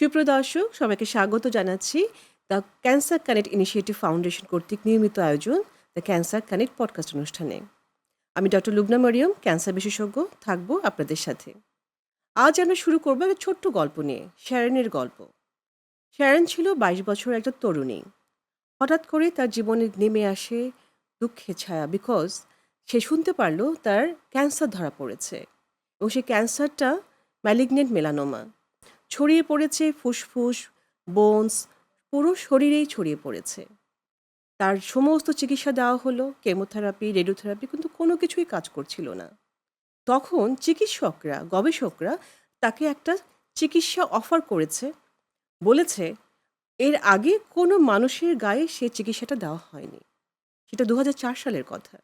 সুপ্রিয় দর্শক, সবাইকে স্বাগত জানাচ্ছি the cancer connect initiative foundation কর্তৃক নিয়মিত আয়োজন দ্য ক্যান্সার কানেক্ট পডকাস্ট অনুষ্ঠানে। আমি ডক্টর লুবনা মরিয়ম, ক্যান্সার বিশেষজ্ঞ, থাকব আপনাদের সাথে। আজ আমরা শুরু করব একটা ছোট্ট গল্প নিয়ে, শ্যারনের গল্প। শ্যারন ছিল বাইশ বছর একটা তরুণী। হঠাৎ করে তার জীবনে নেমে আসে দুঃখের ছায়া বিকজ সে শুনতে পারল তার ক্যান্সার ধরা পড়েছে এবং সেই ক্যান্সারটা ম্যালিগনেন্ট মেলানোমা ছড়িয়ে পড়েছে, ফুসফুস বোনস পুরো শরীরেই ছড়িয়ে পড়েছে। তার সমস্ত চিকিৎসা দেওয়া হলো কেমোথেরাপি রেডিওথেরাপি কিন্তু কোনো কিছুই কাজ করছিল না। তখন চিকিৎসকরা, গবেষকরা তাকে একটা চিকিৎসা অফার করেছে, বলেছে এর আগে কোনো মানুষের গায়ে সে চিকিৎসাটা দেওয়া হয়নি। সেটা দু হাজার চার সালের কথা।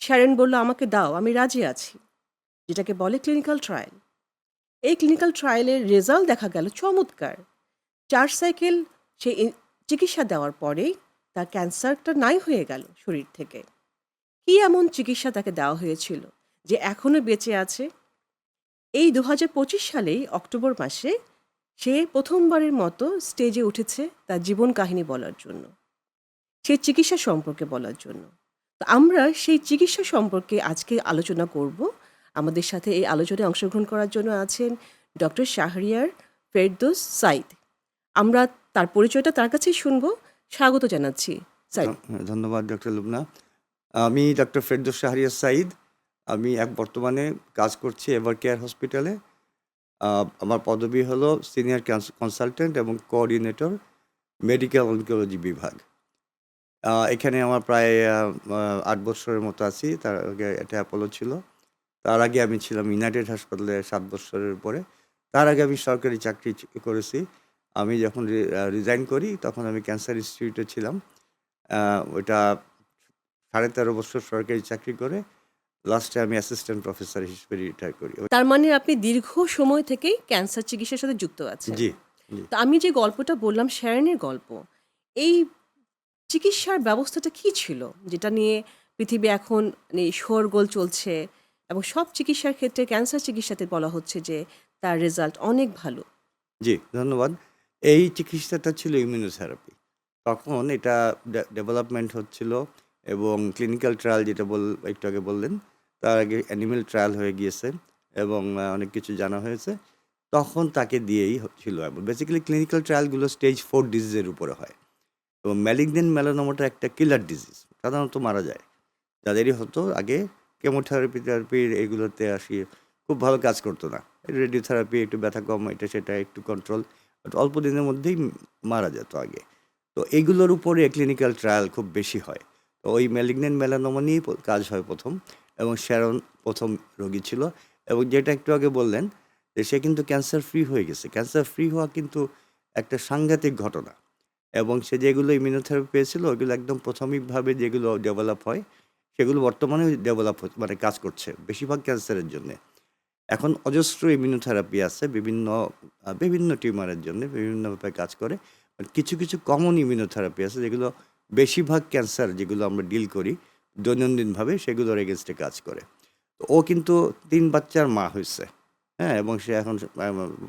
শ্যারেন বলল, আমাকে দাও, আমি রাজি আছি। যেটাকে বলে ক্লিনিক্যাল ট্রায়াল এই ক্লিনিক্যাল ট্রায়ালের রেজাল্ট দেখা গেল চমৎকার। চার সাইকেল সে চিকিৎসা দেওয়ার পরেই তার ক্যান্সারটা নাই হয়ে গেল শরীর থেকে। কি এমন চিকিৎসা তাকে দেওয়া হয়েছিল যে এখনও বেঁচে আছে? এই দু পঁচিশ সালেই অক্টোবর মাসে সে প্রথমবারের মতো স্টেজে উঠেছে তার জীবন কাহিনী বলার জন্য। সে চিকিৎসা সম্পর্কে বলার জন্য। তো আমরা সেই চিকিৎসা সম্পর্কে আজকে আলোচনা করব আমাদের সাথে এই আলোচনায় অংশগ্রহণ করার জন্য আছেন ডক্টর শাহরিয়ার ফেরদোস সাইদ। আমরা তার পরিচয়টা তার কাছেই শুনব। স্বাগত জানাচ্ছি হ্যাঁ, ধন্যবাদ ডক্টর লুবনা। আমি ডক্টর ফেরদোস শাহরিয়ার সাইদ। আমি এক বর্তমানে কাজ করছি এভার কেয়ার হসপিটালে। আমার পদবি হলো সিনিয়র কনসালটেন্ট এবং কোঅর্ডিনেটর মেডিকেল অনকোলজি বিভাগ। এখানে আমার প্রায় আট বছরের মতো আছি। তার আগে এটা অ্যাপোলো ছিল। তার আগে আমি ছিলাম ইউনাইটেড হাসপাতালে সাত বছরের পরে। তার আগে আমি সরকারি চাকরি করেছি। আমি যখন রিজাইন করি তখন আমি ক্যান্সার ইনস্টিটিউটে ছিলাম। ওটা সাড়ে তেরো বছর সরকারি চাকরি করে লাস্টে আমি অ্যাসিস্ট্যান্ট প্রফেসর হিসেবে রিটায়ার করি। তার মানে আপনি দীর্ঘ সময় থেকেই ক্যান্সার চিকিৎসার সাথে যুক্ত আছেন। জি জি। তো আমি যে গল্পটা বললাম শ্যারনের গল্প এই চিকিৎসার ব্যবস্থাটা কি ছিল? যেটা নিয়ে পৃথিবী এখন মানে শোরগোল চলছে এবং সব চিকিৎসার ক্ষেত্রে ক্যান্সার চিকিৎসাতে বলা হচ্ছে যে তার রেজাল্ট অনেক ভালো। জি, ধন্যবাদ। এই চিকিৎসাটা ছিল ইমিউনোথেরাপি। তখন এটা ডেভেলপমেন্ট হচ্ছিল এবং ক্লিনিক্যাল ট্রায়াল যেটা বল, একটু আগে বললেন, তার আগে অ্যানিমেল ট্রায়াল হয়ে গিয়েছে এবং অনেক কিছু জানা হয়েছে। তখন তাকে দিয়েই ছিল বেসিক্যালি ক্লিনিক্যাল ট্রায়ালগুলো স্টেজ ফোর ডিজিজের উপরে হয়। এবং ম্যালিগনেন্ট মেলানোমাটা একটা কিলার ডিজিজ সাধারণত মারা যায়। যাদেরই হতো আগে কেমোথেরাপি থেরাপি এগুলোতে আসি খুব ভালো কাজ করতো না। রেডিওথেরাপি একটু ব্যথা কম, এটা সেটা একটু কন্ট্রোল অল্প দিনের মধ্যেই মারা যেত আগে। তো এইগুলোর উপরে ক্লিনিক্যাল ট্রায়াল খুব বেশি হয়। তো ওই ম্যালিগনেন্ট মেলানোমা নিয়েই কাজ হয় প্রথম, এবং শ্যারন প্রথম রোগী ছিল, এবং যেটা একটু আগে বললেন যে সে কিন্তু ক্যান্সার ফ্রি হয়ে গেছে। ক্যান্সার ফ্রি হওয়া কিন্তু একটা সাংঘাতিক ঘটনা, এবং সে যেগুলো ইমিউনোথেরাপি পেয়েছিল ওইগুলো একদম প্রাথমিকভাবে যেগুলো ডেভেলপ হয় সেগুলো বর্তমানে ডেভেলপ মানে কাজ করছে বেশিরভাগ ক্যান্সারের জন্যে। এখন অজস্র ইমিউনোথেরাপি আছে বিভিন্ন বিভিন্ন টিউমারের জন্য বিভিন্নভাবে কাজ করে। কিছু কিছু কমন ইমিউনোথেরাপি আছে যেগুলো বেশিরভাগ ক্যান্সার যেগুলো আমরা ডিল করি দৈনন্দিনভাবে সেগুলোর এগেনস্টে কাজ করে। ও কিন্তু তিন বাচ্চার মা হয়েছে হ্যাঁ এবং সে এখন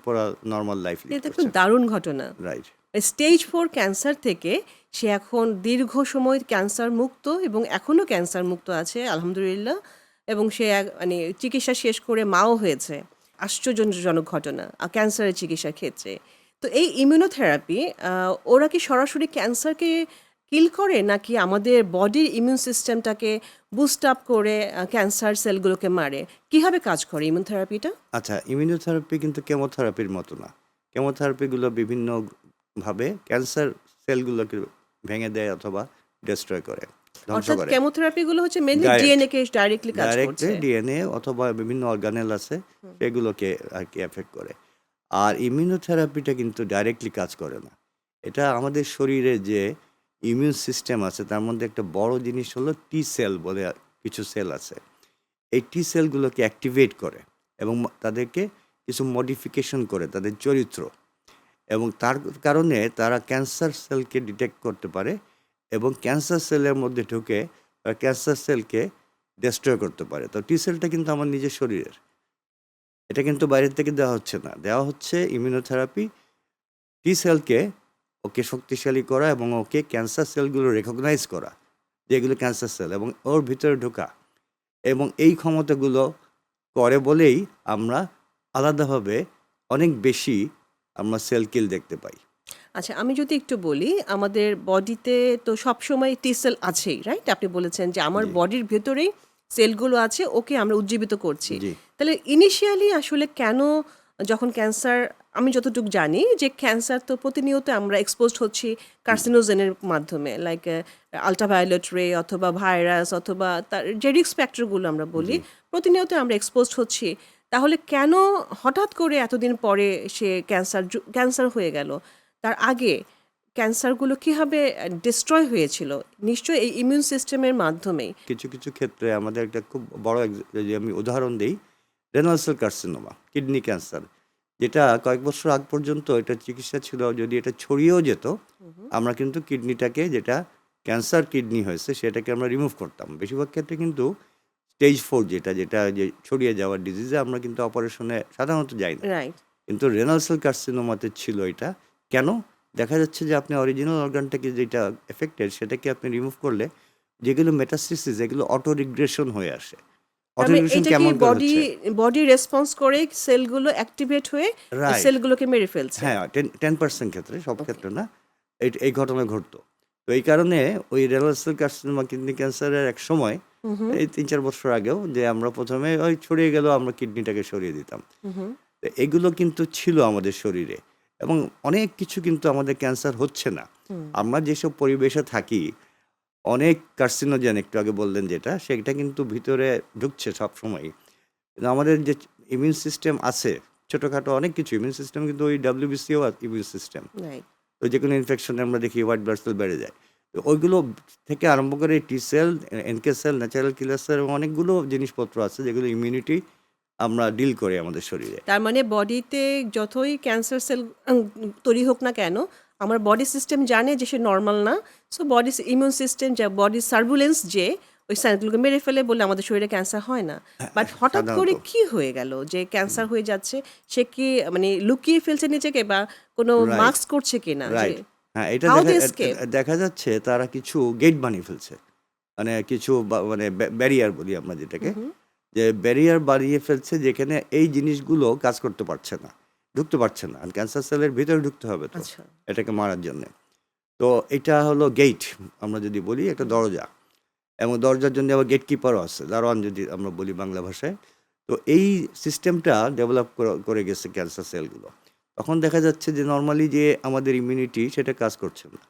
পুরো নর্মাল লাইফ এটা খুব দারুণ ঘটনা। রাইট স্টেজ ফোর ক্যান্সার থেকে সে এখন দীর্ঘ সময় ক্যান্সার মুক্ত এবং এখনও ক্যান্সার মুক্ত আছে, আলহামদুলিল্লাহ। এবং সে মানে চিকিৎসা শেষ করে মাও হয়েছে। আশ্চর্যজনক ঘটনা ক্যান্সারের চিকিৎসার ক্ষেত্রে। তো এই ইমিউনোথেরাপি ওরা কি সরাসরি ক্যান্সারকে কিল করে, নাকি আমাদের বডির ইমিউন সিস্টেমটাকে বুস্ট আপ করে ক্যান্সার সেলগুলোকে মারে? কীভাবে কাজ করে ইমিউনোথেরাপিটা আচ্ছা ইমিউনোথেরাপি কিন্তু কেমোথেরাপির মতো না। কেমোথেরাপিগুলো বিভিন্নভাবে ক্যান্সার সেলগুলোকে ভেঙে দেয় অথবা ডিস্ট্রয় করে ধ্বংস অর্থাৎ করে। কেমোথেরাপিগুলো হচ্ছে Direct. ডিএনএ কে ডাইরেক্টলি কাজ করছে। ডিএনএ অথবা বিভিন্ন অর্গানেল আছে সেগুলোকে আর কি এফেক্ট করে। আর ইমিউনোথেরাপিটা কিন্তু ডাইরেক্টলি কাজ করে না। এটা আমাদের শরীরে যে ইমিউন সিস্টেম আছে তার মধ্যে একটা বড় জিনিস হলো টি সেল বলে কিছু সেল আছে। এই টি সেলগুলোকে অ্যাক্টিভেট করে এবং তাদেরকে কিছু মডিফিকেশন করে তাদের চরিত্র। এবং তার কারণে তারা ক্যান্সার সেলকে ডিটেক্ট করতে পারে এবং ক্যান্সার সেলের মধ্যে ঢুকে তারা ক্যান্সার সেলকে ডেস্ট্রয় করতে পারে। তো টি সেলটা কিন্তু আমার নিজের শরীরের। এটা কিন্তু বাইরের থেকে দেওয়া হচ্ছে না। দেওয়া হচ্ছে ইমিউনোথেরাপি টি সেলকে ওকে শক্তিশালী করা এবং ওকে ক্যান্সার সেলগুলো রেকগনাইজ করা যেগুলো ক্যান্সার সেল এবং ওর ভিতরে ঢোকা। এবং এই ক্ষমতাগুলো করে বলেই আমরা আলাদাভাবে অনেক বেশি আমরা সেল কিল দেখতে পাই। আচ্ছা আমি যদি একটু বলি আমাদের বডিতে তো সবসময় টি সেল আছেই রাইট আপনি বলেছেন যে আমার বডির ভেতরেই সেলগুলো আছে ওকে আমরা উজ্জীবিত করছি। তাহলে ইনিশিয়ালি আসলে কেন যখন ক্যান্সার আমি যতটুকু জানি যে ক্যান্সার তো প্রতিনিয়ত আমরা এক্সপোজড হচ্ছি কার্সিনোজেনের মাধ্যমে লাইক আলট্রাভায়োলেট রে অথবা ভাইরাস অথবা তার যে ফ্যাক্টরগুলো আমরা বলি প্রতিনিয়ত আমরা এক্সপোজড হচ্ছি। তাহলে কেন হঠাৎ করে এতদিন পরে সে ক্যান্সার ক্যান্সার হয়ে গেল? তার আগে ক্যান্সারগুলো কীভাবে ডিস্ট্রয় হয়েছিল? নিশ্চয়ই এই ইমিউন সিস্টেমের মাধ্যমেই। কিছু কিছু ক্ষেত্রে আমাদের একটা খুব বড় যদি আমি উদাহরণ দিই renal cell carcinoma kidney cancer যেটা কয়েক বছর আগ পর্যন্ত এটা চিকিৎসা ছিল যদি এটা ছড়িয়েও যেত আমরা কিন্তু কিডনিটাকে যেটা ক্যান্সার কিডনি হয়েছে সেটাকে আমরা রিমুভ করতাম। বেশিরভাগ ক্ষেত্রে কিন্তু স্টেজ ফোর যেটা যেটা যে ছড়িয়ে যাওয়ার ডিজিজে আমরা কিন্তু অপারেশনে সাধারণত যাই না। কিন্তু রেনাল সেল কার্সিনোমাতে ছিল এটা। কেন? দেখা যাচ্ছে যে আপনি অরিজিনাল অর্গানটাকে যেটা এফেক্টেড সেটাকে আপনি রিমুভ করলে যেগুলো মেটাসিসিস এগুলো অটো রিগ্রেশন হয়ে আসে। কেমন বডি বডি রেসপন্স করে সেলগুলো অ্যাক্টিভেট হয়ে. সেলগুলোকে মেরে ফেলছে? হ্যাঁ টেন পার্সেন্ট ক্ষেত্রে সব ক্ষেত্রে না। এই এই ঘটনা ঘটতো। তো এই কারণে ওই রেনাল সেল কার্সিনোমা কিডনি ক্যান্সারের এক সময় এই তিন চার বছর আগেও যে আমরা প্রথমে ওই ছড়িয়ে গেল আমরা কিডনিটাকে সরিয়ে দিতাম। তো এগুলো কিন্তু ছিল আমাদের শরীরে এবং অনেক কিছু কিন্তু আমাদের ক্যান্সার হচ্ছে না। আমরা যেসব পরিবেশে থাকি অনেক কার্সিনোজেন একটু আগে বললেন যেটা সেটা কিন্তু ভিতরে ঢুকছে সব সময় কিন্তু আমাদের যে ইমিউন সিস্টেম আছে ছোটোখাটো অনেক কিছু ইমিউন সিস্টেম কিন্তু ওই ডাব্লিউবিসিও ইমিউন সিস্টেম তো যে কোনো ইনফেকশনে আমরা দেখি হোয়াইট ব্লাড সেল বেড়ে যায়। ওইগুলো থেকে আরম্ভ করে T cell NK cell natural killer cell অনেকগুলো জিনিসপত্র আছে যেগুলো ইমিউনিটি আমরা ডিল করি আমাদের শরীরে। তার মানে বডিতে যতই ক্যান্সার সেল তৈরি হোক না কেন আমার বডি সিস্টেম জানে যে সে নর্মাল না সো বডি ইমিউন সিস্টেম যা বডি সার্ভুলেন্স যে ওই সেলগুলোকে মেরে ফেলে বলে আমাদের শরীরে ক্যান্সার হয় না। বাট হঠাৎ করে কি হয়ে গেল যে ক্যান্সার হয়ে যাচ্ছে সে কি মানে লুকিয়ে ফেলছে নিজেকে বা কোনো মাস্ক করছে কিনা হ্যাঁ এটা দেখা- যাচ্ছে তারা কিছু গেট বানিয়ে ফেলছে। মানে কিছু মানে ব্যারিয়ার বলি আমরা যেটাকে। যে ব্যারিয়ার বানিয়ে ফেলছে যেখানে এই জিনিসগুলো কাজ করতে পারছে না ঢুকতে পারছে না। ক্যান্সার সেলের ভিতরে ঢুকতে হবে তো আচ্ছা। এটাকে মারার জন্য। তো এটা হলো গেট আমরা যদি বলি একটা দরজা। এবং দরজার জন্য আবার গেট কিপারও আছে দারোয়ান যদি আমরা বলি বাংলা ভাষায়। তো এই সিস্টেমটা ডেভেলপ করে গেছে ক্যান্সার সেলগুলো তখন দেখা যাচ্ছে যে নর্মালি যে আমাদের ইমিউনিটি সেটা কাজ করছে না।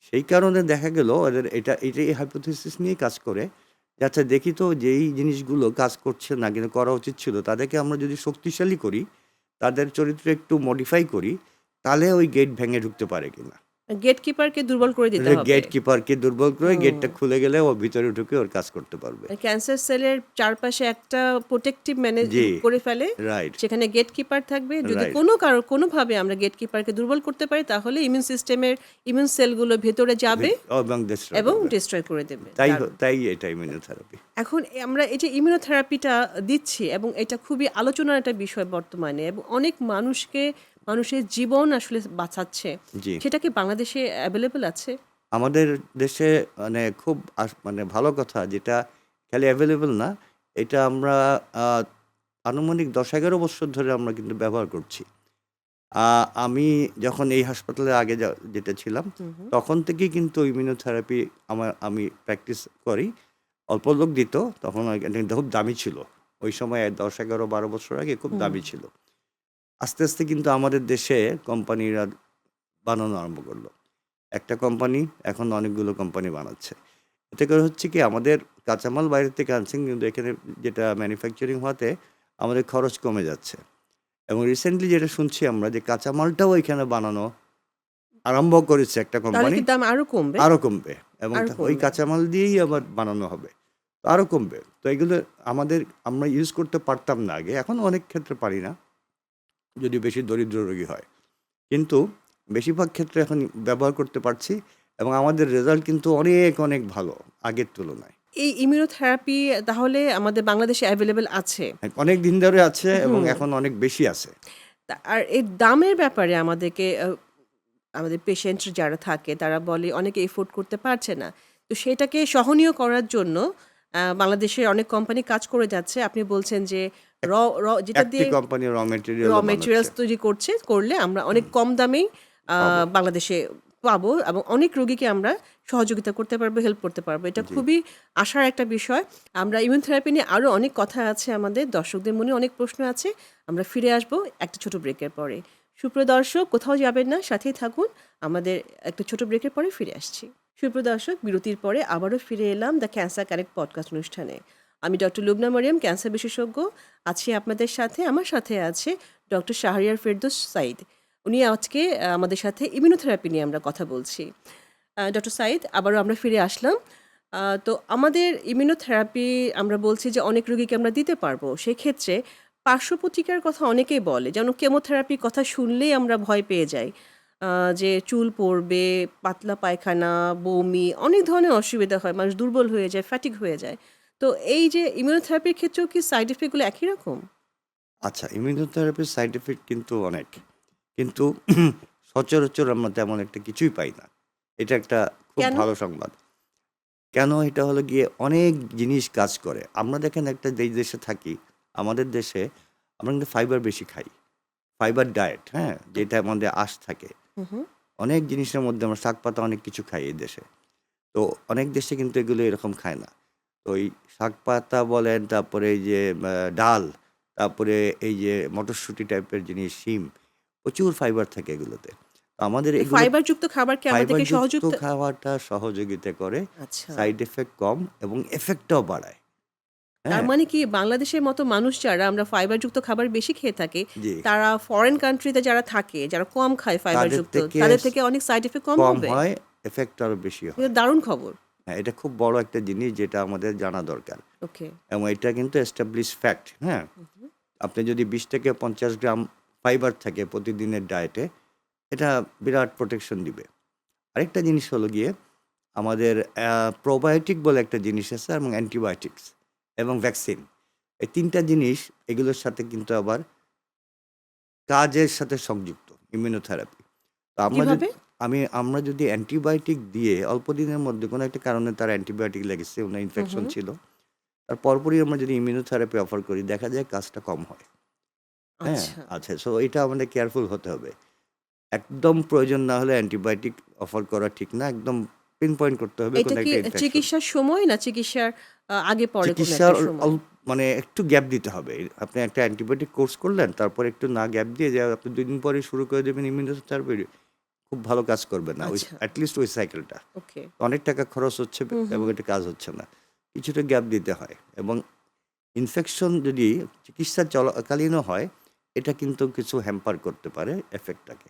সেই কারণে দেখা গেল ওদের এটা, এটাই এই হাইপোথিসিস নিয়ে কাজ করে আচ্ছা দেখি তো যেই জিনিসগুলো কাজ করছে না কিন্তু করা উচিত ছিল। তাদেরকে আমরা যদি শক্তিশালী করি, তাদের চরিত্র একটু মডিফাই করি, তাহলে ওই গেট ভেঙে ঢুকতে পারে কিনা। গেট কিপারকে দুর্বল করে দিতে হবে। গেট কিপারকে দুর্বল করে গেটটা খুলে গেলে ও ভিতরে ঢুকে ওর কাজ করতে পারবে। ক্যান্সার সেলের চারপাশে একটা প্রোটেক্টিভ ম্যানেজ করে ফেলে রাইট সেখানে গেট কিপার থাকবে। যদি. কোনো কারও কোনোভাবে আমরা গেট কিপারকে দুর্বল করতে পারি তাহলে ইমিউন সিস্টেমের ইমিউন সেলগুলো ভেতরে যাবে এবং। ডিস্ট্রয় করে দেবে। তাই। তাই এটা ইমিউনোথেরাপি এখন আমরা এই যে ইমিউনোথেরাপিটা দিচ্ছি এবং এটা খুবই আলোচনার একটা বিষয় বর্তমানে এবং অনেক মানুষকে মানুষের জীবন আসলে বাঁচাচ্ছে। সেটা কি বাংলাদেশে অ্যাভেলেবল আছে? আমাদের দেশে মানে খুব মানে ভালো কথা যেটা খালি অ্যাভেলেবল না এটা আমরা আনুমানিক দশ এগারো বছর ধরে আমরা কিন্তু ব্যবহার করছি। আমি যখন এই হাসপাতালে আগে যেটা ছিলাম তখন থেকেই কিন্তু ইমিউনোথেরাপি আমার আমি প্র্যাকটিস করি। অল্প লোক দিত তখন খুব দামি ছিল। ওই সময় দশ এগারো বারো বছর আগে খুব দামি ছিল। আস্তে আস্তে কিন্তু আমাদের দেশে কোম্পানিরা বানানো আরম্ভ করল। একটা কোম্পানি এখন অনেকগুলো কোম্পানি বানাচ্ছে। এতে করে হচ্ছে কি আমাদের কাঁচামাল বাইরে থেকে আনছেন কিন্তু এখানে যেটা ম্যানুফ্যাকচারিং হওয়াতে আমাদের খরচ কমে যাচ্ছে। এবং রিসেন্টলি যেটা শুনছি আমরা যে কাঁচামালটাও এখানে বানানো আরম্ভ করেছে একটা কোম্পানি। দাম আরও কমবে? আরও কমবে এবং ওই কাঁচামাল দিয়েই আবার বানানো হবে। তো আরও কমবে। তো এগুলো আমাদের আমরা ইউজ করতে পারতাম না আগে। এখন অনেক ক্ষেত্রে পারি না। যদি বেশি দরিদ্র রোগী হয়। কিন্তু বেশিরভাগ ক্ষেত্রে এখন ব্যবহার করতে পারছি এবং আমাদের রেজাল্ট কিন্তু অনেক অনেক ভালো আগের তুলনায়। এই ইমিউনোথেরাপি তাহলে আমাদের বাংলাদেশে অ্যাভেলেবেল আছে? অনেক দিন ধরে আছে এবং এখন অনেক বেশি আছে। আর এই দামের ব্যাপারে আমাদেরকে আমাদের পেশেন্ট যারা থাকে তারা বলে অনেকে এফোর্ড করতে পারছে না। তো সেটাকে সহনীয় করার জন্য বাংলাদেশের অনেক কোম্পানি কাজ করে যাচ্ছে। আপনি বলছেন যে র র যেটা দিয়ে কোম্পানি র মেটেরিয়াল র মেটেরিয়ালস তৈরি করছে করলে আমরা অনেক কম দামেই বাংলাদেশে পাবো এবং অনেক রোগীকে আমরা সহযোগিতা করতে পারব হেল্প করতে পারব। এটা খুবই আশার একটা বিষয়। আমরা ইমিউন থেরাপি নিয়ে আরও অনেক কথা আছে আমাদের দর্শকদের মনে অনেক প্রশ্ন আছে। আমরা ফিরে আসব একটা ছোট ব্রেকের পরে। সুপ্রিয় দর্শক কোথাও যাবেন না সাথেই থাকুন। আমাদের একটা ছোট ব্রেকের পরে ফিরে আসছি। সুপ্রিয় দর্শক বিরতির পরে আবারও ফিরে এলাম দ্য ক্যান্সার কানেক্ট পডকাস্ট অনুষ্ঠানে। আমি ডক্টর লুবনা মরিয়াম, ক্যান্সার বিশেষজ্ঞ। আছি আপনাদের সাথে, আমার সাথে আছে ডক্টর শাহরিয়ার ফেরদৌস সাইদ। উনি আজকে আমাদের সাথে ইমিউনোথেরাপি নিয়ে আমরা কথা বলছি। ডক্টর সাইদ, আবারও আমরা ফিরে আসলাম। তো আমাদের ইমিউনোথেরাপি আমরা বলছি যে অনেক রোগীকে আমরা দিতে পারব। সেক্ষেত্রে পার্শ্ব প্রতিকার কথা অনেকেই বলে, যেন কেমোথেরাপির কথা শুনলেই আমরা ভয় পেয়ে যাই। যে চুল পড়বে, পাতলা পায়খানা, বমি, অনেক ধরনের অসুবিধা হয়, মানুষ দুর্বল হয়ে যায় ফ্যাটিক হয়ে যায়। তো এই যে ইমিউনোথেরাপির ক্ষেত্রেও কি সাইড এফেক্টগুলো একই রকম? আচ্ছা ইমিউনোথেরাপির সাইড এফেক্ট কিন্তু অনেক। কিন্তু সচরাচর আমরা তেমন একটা কিছুই পাই না। এটা একটা খুব ভালো সংবাদ। কেন এটা হলো গিয়ে অনেক জিনিস কাজ করে। আমরা দেখেন একটা যেই দেশে থাকি আমাদের দেশে আমরা কিন্তু ফাইবার বেশি খাই। ফাইবার ডায়েট হ্যাঁ যেটা আমাদের আশ থাকে। অনেক জিনিসের মধ্যে আমরা শাক পাতা অনেক কিছু খাই এই দেশে। তো অনেক দেশে কিন্তু এগুলো এরকম খায় না। এই শাক পাতা বলেন তারপরে এই যে ডাল তারপরে এই যে মটরশুঁটি টাইপের জিনিস শিম প্রচুর ফাইবার থাকে এগুলোতে। আমাদের এগুলো ফাইবার যুক্ত খাবার কি আমাদেরকে ফাইবারযুক্ত সহযোগিতা খাওয়াটা সহযোগিতা করে আচ্ছা। সাইড এফেক্ট কম এবং এফেক্টটাও বাড়ায়। তার হ্যাঁ মানে কি বাংলাদেশের মতো মানুষ যারা আমরা ফাইবার যুক্ত খাবার বেশি খেয়ে থাকি তারা ফরেন কান্ট্রিতে যারা থাকে যারা কম খায় ফাইবার তাদের থেকে অনেক সাইড এফেক্ট কম হবে? হয় এফেক্ট আরও বেশি হয়। দারুণ খবর। হ্যাঁ এটা খুব বড় একটা জিনিস যেটা আমাদের জানা দরকার। ওকে। এবং এটা কিন্তু এস্টাবলিশ ফ্যাক্ট হ্যাঁ? আপনি যদি বিশ থেকে পঞ্চাশ গ্রাম ফাইবার থাকে প্রতিদিনের ডায়েটে এটা বিরাট প্রোটেকশন দিবে। আরেকটা জিনিস হলো গিয়ে আমাদের প্রোবায়োটিক বলে একটা জিনিস আছে এবং অ্যান্টিবায়োটিক্স এবং ভ্যাকসিন এই তিনটা জিনিস এগুলোর সাথে কিন্তু আবার কাজের সাথে সংযুক্ত ইমিউনোথেরাপি তো আমরা আমি আমরা যদি অ্যান্টিবায়োটিক দিয়ে অল্প দিনের মধ্যে কোনো একটা কারণে তার অ্যান্টিবায়োটিক লেগেছে ওনার ইনফেকশন ছিল আর পরপরই আমরা যদি ইমিউনোথেরাপি অফার করি দেখা যায় কাজটা কম হয়। হ্যাঁ আচ্ছা। সো এটা আমাদের কেয়ারফুল হতে হবে। একদম প্রয়োজন না হলে অ্যান্টিবায়োটিক অফার করা ঠিক না একদম পিন পয়েন্ট করতে হবে এটা কি চিকিৎসার সময় না চিকিৎসার আগে পরে কোনো চিকিৎসার মানে একটু গ্যাপ দিতে হবে। আপনি একটা অ্যান্টিবায়োটিক কোর্স করলেন তারপর একটু না গ্যাপ দিয়ে যে আপনি দুই দিন পরে শুরু করে দেবেন ইমিউনোথেরাপি খুব ভালো কাজ করবে না ওই আচ্ছা। অ্যাটলিস্ট ওই সাইকেলটা অনেক টাকা খরচ হচ্ছে এবং এটা কাজ হচ্ছে না। কিছুটা গ্যাপ দিতে হয় এবং ইনফেকশন যদি চিকিৎসা চলাকালীনও হয় এটা কিন্তু কিছু হ্যাম্পার করতে পারে এফেক্টটাকে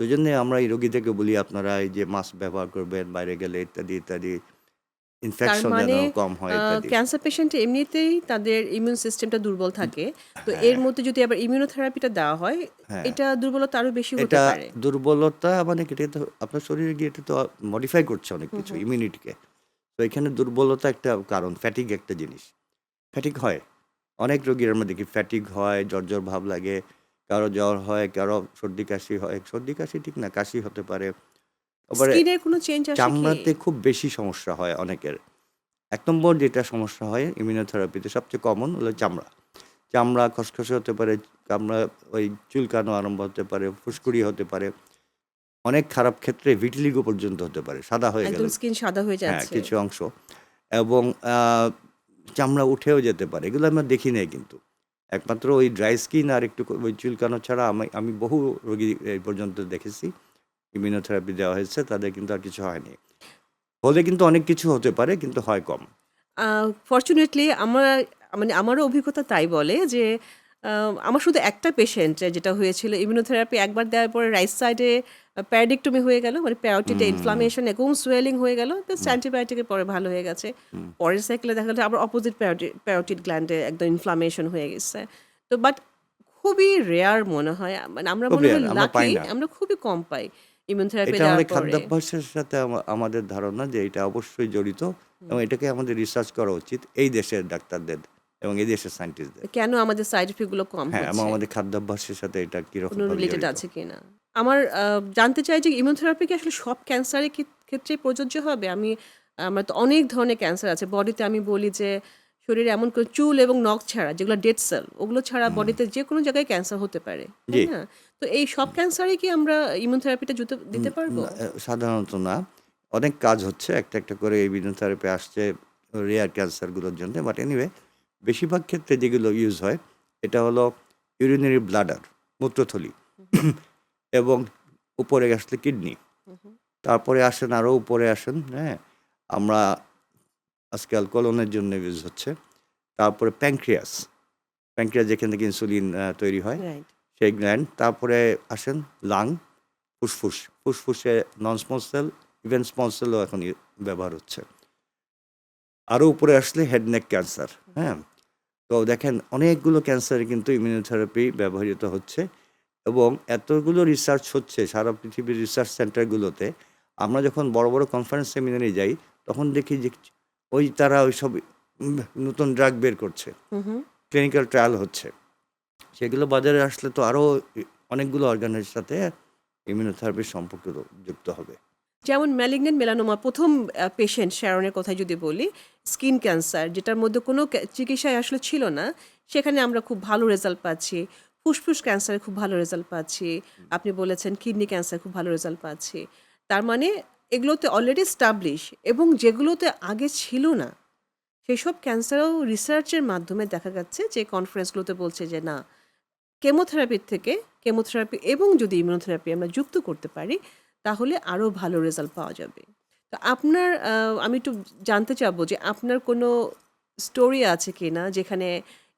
ওই সেই জন্য আমরা এই রোগীদেরকে বলি আপনারা এই যে মাস্ক ব্যবহার করবেন বাইরে গেলে ইত্যাদি ইত্যাদি ইনফেকশন যেন মানে কম হয় ইত্যাদি ক্যান্সার পেশেন্ট এমনিতেই তাদের ইমিউন সিস্টেমটা দুর্বল থাকে। তো এর হ্যাঁ মধ্যে যদি আবার ইমিউনোথেরাপিটা দেওয়া হয় হ্যাঁ। এটা দুর্বলতা আরও বেশি হতে পারে। দুর্বলতা মানে এটা তো আপনার শরীরে গিয়ে এটা তো মডিফাই করছে অনেক কিছু ইমিউনিটিকে তো এখানে দুর্বলতা একটা কারণ ফ্যাটিক একটা জিনিস। ফ্যাটিক হয়। অনেক রোগীর আমরা দেখি ফ্যাটিক হয় জ্বর জ্বর ভাব লাগে কারও জ্বর হয় কারও সর্দি কাশি হয়। সর্দি কাশি ঠিক না কাশি হতে পারে। স্কিনের কোনো চেঞ্জ আসে চামড়াতে খুব বেশি সমস্যা হয় অনেকের। এক নম্বর যেটা সমস্যা হয় ইমিউনোথেরাপিতে সবচেয়ে কমন হলো চামড়া। চামড়া খসখসে হতে পারে চামড়া ওই চুলকানো আরম্ভ হতে পারে ফুসকুড়ি হতে পারে। অনেক খারাপ ক্ষেত্রে ভিটিলিগো পর্যন্ত হতে পারে সাদা হয়ে গেল। স্কিন সাদা হয়ে হ্যাঁ যাচ্ছে। কিছু অংশ। এবং চামড়া উঠেও যেতে পারে এগুলো আমরা দেখি নাই কিন্তু। একমাত্র ওই ড্রাই স্কিন আর একটু ওই চুলকানো ছাড়া আমি আমি বহু রোগী এই পর্যন্ত দেখেছি। ইমিউনোথেরাপি দেওয়া হয়েছে তাদের কিন্তু আর কিছু হয়নি। হলে কিন্তু অনেক কিছু হতে পারে কিন্তু হয় কম। ফর্চুনেটলি আমার মানে আমারও অভিজ্ঞতা তাই বলে যে আমার শুধু একটা পেশেন্ট যেটা হয়েছিল ইমিউনোথেরাপি একবার দেওয়ার পরে রাইট সাইডে প্যারাডিক্টমি হয়ে গেল মানে প্যারোটিতে হুম। ইনফ্লামেশন এবং সোয়েলিং হয়ে গেল তো অ্যান্টিবায়োটিকের পরে ভালো হয়ে গেছে। পরের সাইকেলে দেখা গেলো আবার অপোজিট প্যারোটিড গ্ল্যান্ডে একদম ইনফ্লামেশন হয়ে গেছে। তো বাট খুবই রেয়ার মনে হয় মানে আমরা মনে হয় লাকি আমরা খুবই কম পাই। ইমিউনোথেরাপি এটা আমাদের খাদ্যাভ্যাসের সাথে আমাদের ধারণা যে এটা অবশ্যই জড়িত এবং এটাকে আমাদের রিসার্চ করা উচিত এই দেশের ডাক্তারদের এবং এই দেশের সায়েন্টিস্টদের কেন আমাদের সাইড এফেক্টগুলো কম হ্যাঁ এবং আমাদের খাদ্যাভ্যাসের সাথে এটা কীরকম রিলেটেড আছে কিনা? আমার জানতে চাই যে ইমিউনোথেরাপি কি আসলে সব ক্যান্সারের ক্ষেত্রে প্রযোজ্য হবে? আমি আমার তো অনেক ধরনের ক্যান্সার আছে। বডিতে আমি বলি যে শরীরে এমন করে চুল এবং নখ ছাড়া যেগুলো ডেড সেল ওগুলো ছাড়া বডিতে যে কোনো জায়গায় ক্যান্সার হতে পারে তাই। না? তো এই সব ক্যান্সারে কি আমরা ইমিউনোথেরাপিটা জুতে দিতে পারব? সাধারণত না। অনেক কাজ হচ্ছে একটা একটা করে এই ইমিউনোথেরাপি আসছে রেয়ার ক্যান্সারগুলোর জন্য। বাট এনিওয়ে বেশিরভাগ ক্ষেত্রে যেগুলো ইউজ হয় এটা হলো ইউরিনারি ব্লাডার মূত্রথলি এবং উপরে আসলে কিডনি তারপরে আসেন আরও উপরে আসেন হ্যাঁ? আমরা আজকাল কলনের জন্য ইউজ হচ্ছে। তারপরে প্যাঙ্ক্রিয়াস প্যাঙ্ক্রিয়াস যেখান থেকে ইনসুলিন তৈরি হয় সেই গ্ল্যান্ড তারপরে আসেন লাং ফুসফুস ফুসফুসে non small cell even small সেলও এখন ব্যবহার হচ্ছে। আরও উপরে আসলে হেড নেক ক্যান্সার হ্যাঁ? তো দেখেন অনেকগুলো ক্যান্সারে কিন্তু ইমিউনোথেরাপি ব্যবহৃত হচ্ছে এবং এতগুলো রিসার্চ হচ্ছে সারা পৃথিবীর রিসার্চ সেন্টারগুলোতে আমরা যখন বড় বড় কনফারেন্স সেমিনারে যাই তখন দেখি যে ওই তারা ওই সব নতুন ড্রাগ বের করছে। ক্লিনিক্যাল ট্রায়াল হচ্ছে। সেগুলো বাজারে আসলে তো আরও অনেকগুলো অর্গানের সাথে ইমিউনোথেরাপির সম্পর্ক যুক্ত হবে। যেমন ম্যালিগনেন্ট মেলানোমা প্রথম পেশেন্ট শ্যারনের কথা যদি বলি স্কিন ক্যান্সার যেটার মধ্যে কোনো চিকিৎসায় আসলে ছিল না সেখানে আমরা খুব ভালো রেজাল্ট পাচ্ছি। ফুসফুস ক্যান্সারে খুব ভালো রেজাল্ট পাচ্ছি। আপনি বলেছেন কিডনি ক্যান্সার খুব ভালো রেজাল্ট পাচ্ছি। তার মানে এগুলোতে অলরেডি স্টাবলিশ এবং যেগুলোতে আগে ছিল না। সেসব ক্যান্সারও রিসার্চের মাধ্যমে দেখা যাচ্ছে যে কনফারেন্সগুলোতে বলছে যে না কেমোথেরাপির থেকে কেমোথেরাপি এবং যদি ইমিউনোথেরাপি আমরা যুক্ত করতে পারি, তাহলে আরও ভালো রেজাল্ট পাওয়া যাবে। তো আপনার আমি একটু জানতে চাবো যে আপনার কোনো স্টোরি আছে কি না যেখানে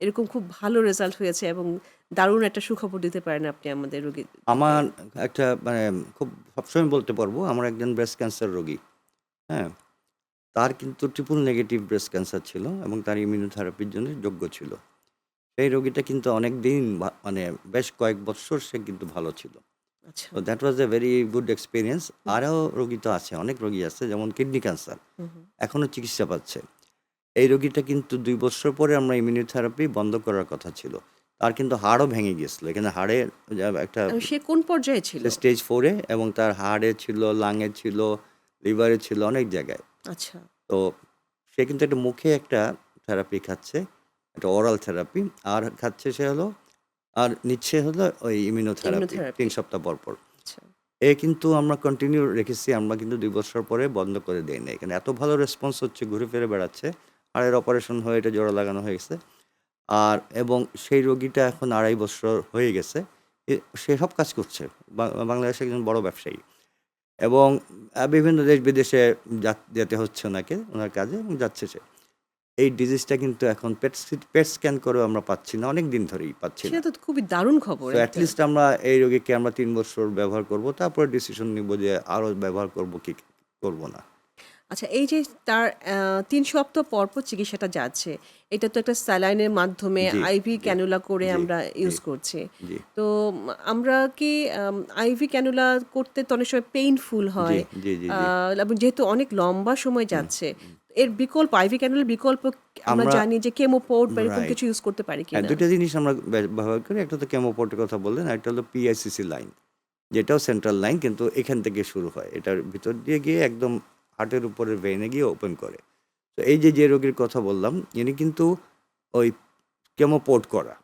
এরকম খুব ভালো রেজাল্ট হয়েছে এবং দারুণ একটা সুখবর দিতে পারেন আপনি আমাদের রোগী। আমার একটা মানে খুব সবসময় বলতে পারব আমার একজন ব্রেস্ট ক্যান্সার রোগী হ্যাঁ? তার কিন্তু ট্রিপল নেগেটিভ ব্রেস্ট ক্যান্সার ছিল এবং তার ইমিউনোথেরাপির জন্য যোগ্য ছিল। সেই রোগীটা কিন্তু অনেক দিন মানে বেশ কয়েক বছর সে কিন্তু ভালো ছিল। আচ্ছা। তো that was a very good experience আরও রোগী তো আছে অনেক রোগী আছে যেমন কিডনি ক্যান্সার। এখনও চিকিৎসা পাচ্ছে। এই রোগীটা কিন্তু দুই বছর পরে আমরা ইমিউনোথেরাপি বন্ধ করার কথা ছিল। তার কিন্তু হাড়ও ভেঙে গিয়েছিল। এখানে হাড়ে একটা সে কোন পর্যায়ে ছিল? স্টেজ ফোরে এবং তার হাড়ে ছিল লাঙে ছিল লিভারে ছিল অনেক জায়গায়। আচ্ছা। তো সে কিন্তু একটা মুখে একটা থেরাপি খাচ্ছে একটা ওরাল থেরাপি আর খাচ্ছে সে হলো আর নিচ্ছে হলো ওই ইমিউনোথেরাপি। তিন সপ্তাহ পর পর। আচ্ছা। এ কিন্তু আমরা কন্টিনিউ রেখেছি আমরা কিন্তু দুই বছর পরে বন্ধ করে দেই না এখানে এত ভালো রেসপন্স হচ্ছে ঘুরে ফিরে বেড়াচ্ছে হাড়ের অপারেশন হয়ে এটা জোড়া লাগানো হয়ে গেছে। আর এবং সেই রোগীটা এখন আড়াই বছর হয়ে গেছে। সে সব কাজ করছে। বাংলাদেশে একজন বড় ব্যবসায়ী। এবং বিভিন্ন দেশ বিদেশে যেতে হচ্ছে ওনাকে ওনার কাজে এবং যাচ্ছে সে। এই ডিজিজটা কিন্তু এখন পেট পেট স্ক্যান করেও আমরা পাচ্ছি না অনেক দিন ধরেই পাচ্ছি না। সেটা তো খুবই দারুণ খবর। অ্যাটলিস্ট আমরা এই রোগীকে আমরা তিন বছর ব্যবহার করব তারপরে ডিসিশন নিব যে আরও ব্যবহার করব কি করব না। আচ্ছা এই যে তার তিন সপ্তাহ পর পর চিকিৎসাটা যাচ্ছে এটা তো একটা স্যালাইনের মাধ্যমে আইভি ক্যানুলা করে আমরা ইউজ করছি। তো আমরা কি আইভি ক্যানুলা করতে তো অনেক সময় পেইনফুল হয় এবং যেহেতু অনেক লম্বা সময় যাচ্ছে এর বিকল্প আইভি ক্যানুলার বিকল্প আমরা জানি যে কেমোপোর্ট বা এরকম কিছু ইউজ করতে পারি হ্যাঁ কিনা? দুটো জিনিস আমরা ব্যবহার করি একটা তো কেমোপোর্টের কথা বললেন আর একটা হলো পিআইসিসি লাইন যেটাও সেন্ট্রাল লাইন কিন্তু এখান থেকে শুরু হয় এটার ভিতর দিয়ে গিয়ে একদম হার্টের উপরে ভেনে গিয়ে ওপেন করে। তো এই যে যে রোগীর কথা বললাম ইনি কিন্তু ওই কেমোপোর্ট করা।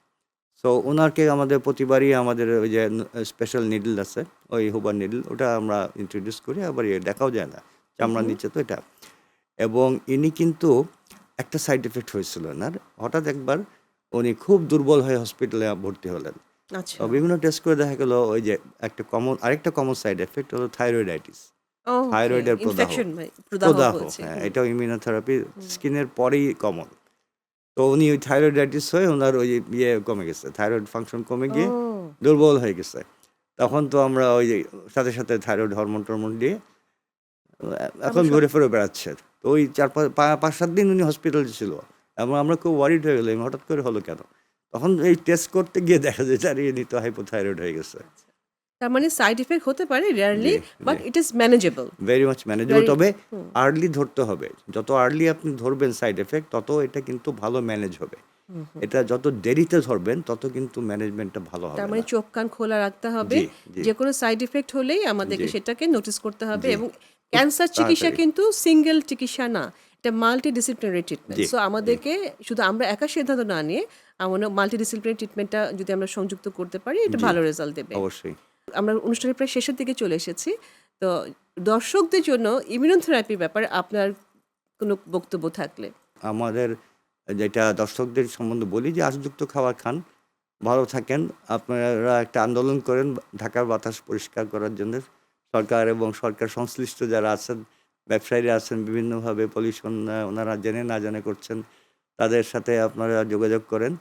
সো ওনাকে আমাদের প্রতিবারই আমাদের ওই যে স্পেশাল নিডল আছে ওই হুবার নিডল ওটা আমরা ইন্ট্রোডিউস করি আবার ইয়ে দেখাও যায় না। চামড়া নিচে তো এটা। এবং ইনি কিন্তু একটা সাইড এফেক্ট হয়েছিল ওনার। হঠাৎ একবার উনি খুব দুর্বল হয়ে হসপিটালে ভর্তি হলেন। আচ্ছা। বিভিন্ন টেস্ট করে দেখা গেল ওই যে একটা কমন আরেকটা কমন সাইড এফেক্ট হলো থাইরয়েডাইটিস থাইরয়েডের প্রদাহ। প্রদাহ প্রদাহ হ্যাঁ এটাও ইমিউনোথেরাপি স্কিনের পরেই কমন। তো উনি ওই থাইরয়েডাইটিস হয়ে ওনার ওই ইয়ে কমে গেছে থাইরয়েড ফাংশন কমে গিয়ে দুর্বল হয়ে গেছে। তখন তো আমরা ওই সাথে সাথে থাইরয়েড হরমোন টরমোন দিয়ে এখন ঘুরে ফিরে বেড়াচ্ছে। তো ওই চার পাঁচ পাঁচ সাত দিন উনি হসপিটালে ছিল। এবং আমরা খুব ওয়ারিড হয়ে গেলাম হঠাৎ করে হলো কেন? তখন এই টেস্ট করতে গিয়ে দেখা যায় তার ইয়ে নিতে হাইপোথাইরয়েড হয়ে গেছে। তার মানে সাইড এফেক্ট হতে পারে rarely but it is manageable very much manageable তবে আর্লি ধরতে হবে। যত আর্লি আপনি ধরবেন সাইড এফেক্ট তত এটা কিন্তু ভালো ম্যানেজ হবে। এটা যত দেরিতে ধরবেন তত কিন্তু ম্যানেজমেন্টটা ভালো হবে তার মানে চোখ কান খোলা রাখতে হবে। যে কোনো সাইড এফেক্ট হলেই আমাদেরকে সেটাকে নোটিস করতে হবে এবং ক্যান্সার চিকিৎসা কিন্তু সিঙ্গেল চিকিৎসা না। এটা মাল্টি ডিসিপ্লিনারি ট্রিটমেন্ট সো আমাদেরকে শুধু আমরা একা সিদ্ধান্ত না নিয়ে আমরা মাল্টি ডিসিপ্লিনারি ট্রিটমেন্টটা যদি আমরা সংযুক্ত করতে পারি এটা ভালো রেজাল্ট দেবে। অবশ্যই। আমরা অনুষ্ঠানের প্রায় শেষের দিকে চলে এসেছি। তো দর্শকদের জন্য ইমিউনোথেরাপির ব্যাপারে আপনার কোনো বক্তব্য থাকলে। আমাদের যেটা দর্শকদের সম্বন্ধে বলি যে আশযুক্ত খাবার খান, ভালো থাকেন। আপনারা একটা আন্দোলন করেন ঢাকার বাতাস পরিষ্কার করার জন্য। সরকার এবং সরকার সংশ্লিষ্ট যারা আছেন, ব্যবসায়ীরা আছেন, বিভিন্নভাবে পলিউশন ওনারা জেনে না জেনে করছেন, তাদের সাথে আপনারা যোগাযোগ করেন।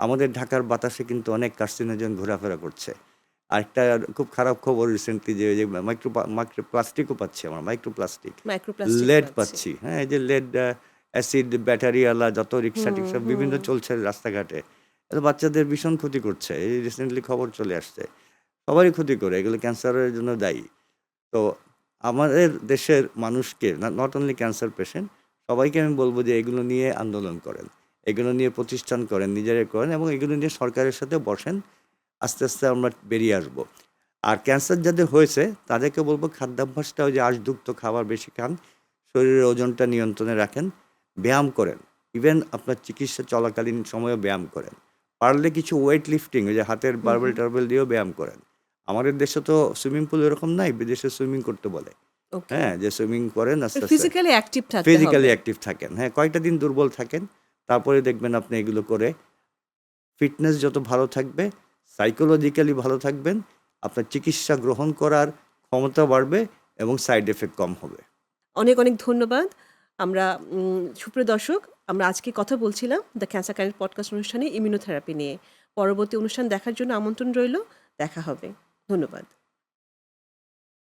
আমাদের ঢাকার বাতাসে কিন্তু অনেক কার্সিনোজেন ঘোরাফেরা করছে। আরেকটা খুব খারাপ খবর রিসেন্টলি যে মাইক্রো মাইক্রো প্লাস্টিকও পাচ্ছি আমরা মাইক্রো প্লাস্টিক লেড পাচ্ছি। হ্যাঁ এই যে লেড অ্যাসিড ব্যাটারিওয়ালা যত রিক্সা টিক্সা বিভিন্ন চলছে রাস্তাঘাটে এটা বাচ্চাদের ভীষণ ক্ষতি করছে। এই রিসেন্টলি খবর চলে আসছে সবারই ক্ষতি করে এগুলো ক্যান্সারের জন্য দায়ী। তো আমাদের দেশের মানুষকে নট অনলি ক্যান্সার পেশেন্ট সবাইকে আমি বলব যে এগুলো নিয়ে আন্দোলন করেন। এগুলো নিয়ে প্রতিষ্ঠান করেন নিজেরাই করেন এবং এগুলো নিয়ে সরকারের সাথে বসেন। আস্তে আস্তে আমরা বেরিয়ে আসব। আর ক্যান্সার যাদের হয়েছে তাদেরকে বলব খাদ্যাভ্যাসটা ওই যে আঁশযুক্ত খাবার বেশি খান শরীরের ওজনটা নিয়ন্ত্রণে রাখেন ব্যায়াম করেন। ইভেন আপনার চিকিৎসা চলাকালীন সময়ে ব্যায়াম করেন। পারলে কিছু ওয়েট লিফটিং ওই যে হাতের বারবেল টারবেল দিয়েও ব্যায়াম করেন। আমাদের দেশে তো সুইমিং পুল এরকম নাই বিদেশে সুইমিং করতে বলে। হ্যাঁ যে সুইমিং করেন আস্তে ফিজিক্যালি অ্যাক্টিভ থাকতে ফিজিক্যালি অ্যাক্টিভ থাকেন। হ্যাঁ কয়েকটা দিন দুর্বল থাকেন তারপরে দেখবেন আপনি এগুলো করে ফিটনেস যত ভালো থাকবে সাইকোলজিক্যালি ভালো থাকবেন, আপনার চিকিৎসা গ্রহণ করার ক্ষমতা বাড়বে এবং সাইড এফেক্ট কম হবে। অনেক অনেক ধন্যবাদ। আমরা সুপ্রিয় দর্শক, আমরা আজকে কথা বলছিলাম দ্য ক্যান্সার কানেক্ট পডকাস্ট অনুষ্ঠানে ইমিউনোথেরাপি নিয়ে। পরবর্তী অনুষ্ঠান দেখার জন্য আমন্ত্রণ রইল। দেখা হবে। ধন্যবাদ।